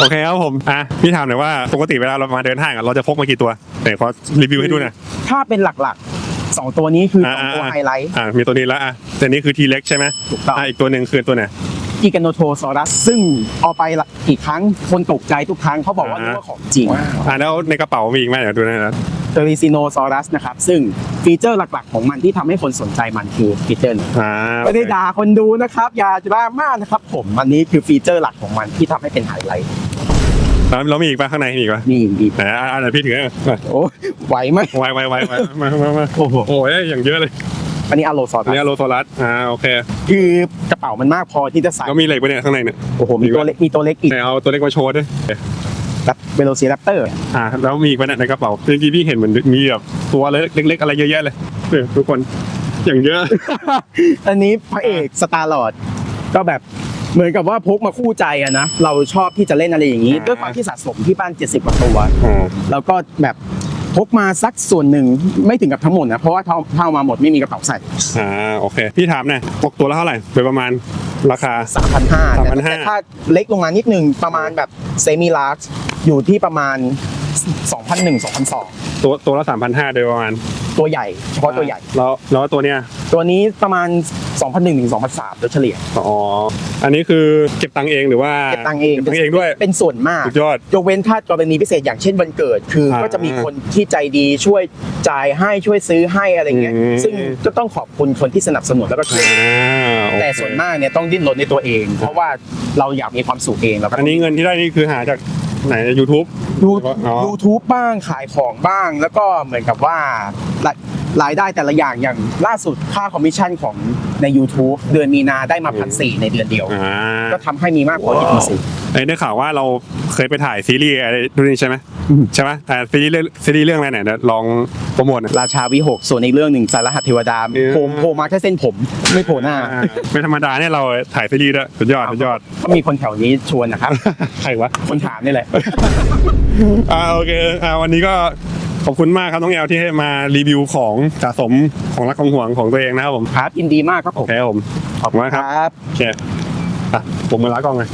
โอเคครับผมอะพี่ถามหน่อยว่าปกติเวลาเรามาเดินห้างอะเราจะพกมากี่ตัวไหนขอรีวิวให้ดูหน่อยถ้าเป็นหลักๆสองตัวนี้คือสองตัวอ่าไฮไลท์อะมีตัวนี้แล้วอะแต่นี้คือทีเล็กใช่ไหมถูกต้องอะอีกตัวหนึ่งคือตัวไหนกิกานโนโทซอรัส ซึ่งเอาไปละกี่ครั้งคนตกใจทุกครั้งเขาบอกว่าอ่านี่ว่าของจริงอะแล้วในกระเป๋ามีอีกไหมเดี๋ยวดูหนะ เทอริซิโนซอรัสนะครับ ซึ่งฟีเจอร์หลักๆ ของมันที่ทำให้คนสนใจมันคือฟีเจอร์นี้อ่าไม่ได้ด่าคนดูนะครับ อย่าดราม่านะครับผมอันนี้คือฟีเจอร์หลักของมันที่ทำให้เป็นไฮไลท์แล้วเรามีอีกปะข้างในมีอีกปะนี่ดีไหนอะอะไหนพี่ถืออะโอ้ไหวไหมไวไวไวไวมามามาโอ้โหโอ้ยอย่างเยอะเลยอันนี้อะโลซออันรันี้สโลโซลัสอ่าโอเคคือกระเป๋ามันมากพอที่จะใส่แล้วมีเหล็กปะเนี่ยข้างในเนี่ยโอ้โหมีตัวเล็กมีตัวเล็กอีกไหนเอาตัวเล็กมาโชว์ด้วยแบบ เวโรซีแรปเตอร์อ่าแล้วมีอีกปะเนี่ยในกระเป๋าเมื่อกี้พี่เห็นเหมือนมีแบบตัวเล็กๆอะไรเยอะแยะเลยเออทุกคนอย่างเยอะ อันนี้พระเอกสตาร์ลอดก็แบบเหมือนกับว่าพกมาคู่ใจอะนะเราชอบที่จะเล่นอะไรอย่างนี้อ่าด้วยความที่สะสมที่บ้าน 70กว่าตัวอ๋อแล้วก็แบบพกมาสักส่วนหนึ่งไม่ถึงกับทั้งหมดนะเพราะว่าเท่าเท่ามาหมดไม่มีกระเป๋าใส่อ่าโอเค พี่ถามหน่อยตกตัวละเท่าไหร่โดยประมาณราคา3,500แต่3,500แต่ถ้าเล็กลงมานิดนึงประมาณแบบเซมิลาร์ อยู่ที่ประมาณ 2,001 2,002ตัวตัวละสามพันห้าโดยประมาณตัวใหญ่ เฉพาะตัวใหญ่ แล้วแล้วตัวเนี้ย ตัวนี้ประมาณ 2,001ถึง2,003โดยเฉลี่ย อ๋อ อันนี้คือเก็บตังค์เองหรือว่าเก็บตังค์เองเก็บตังค์เองด้วย เป็นส่วนมากสุดยอด ยกเว้นถ้ากรณีพิเศษอย่างเช่นวันเกิด คืออ่าก็จะมีคนที่ใจดีช่วยจ่ายให้ช่วยซื้อให้อะไรเงี้ย อืม ซึ่งก็ต้องขอบคุณคนที่สนับสนุนแล้วก็ช่วย อ่าโอเคแต่ส่วนมากเนี่ยต้องดิ้นรนในตัวเอง เพราะว่าเราอยากมีความสุขเองแล้วก็อันนี้เงินที่ได้นี่คือหาจากไหน YouTube ยูอ๋อยูทูบบ้างขายของบ้าง แล้วก็เหมือนกับว่า รายรายได้แต่ละอย่างอย่างล่าสุดค่าคอมมิชชั่นของใน YouTube เดือนมีนาได้มาพันสี่ในเดือนเดียว อ่าก็ทำให้มีมากกว่าที่พันสี่ไอ้ได้ข่าวว่าเราเคยไปถ่ายซีรีส์อะไรดูนี่ใช่ไหมอืม ใช่ไหมแต่ซีรีส์เรื่องซีรีส์เรื่องอะไรเนี่ยเดี๋ยวลองโปรโมทหน่อย ราชาวิหกส่วนในเรื่องหนึ่งสารหัสเทวดาเออ โผล่โผล่มาแค่เส้นผมไม่โผล่หน้า อ่าไม่ธรรมดาเนี่ยเราถ่ายซีรีส์ด้วยสุดยอดสุดยอด ก็มีคนแถวนี้ชวนนะครับ ใครวะ คนถามนี่แหละ อ่าโอเคอ่าวันนี้ก็ ขอบคุณมากครับน้องแอลที่ให้มารีวิวของสะสมของรักของห่วงของตัวเองนะครับผมครับยินดีมากครับผโอมเคครับผมขอบคุณมากครับครับโอเคอะผมมาล้างกล้องเลยค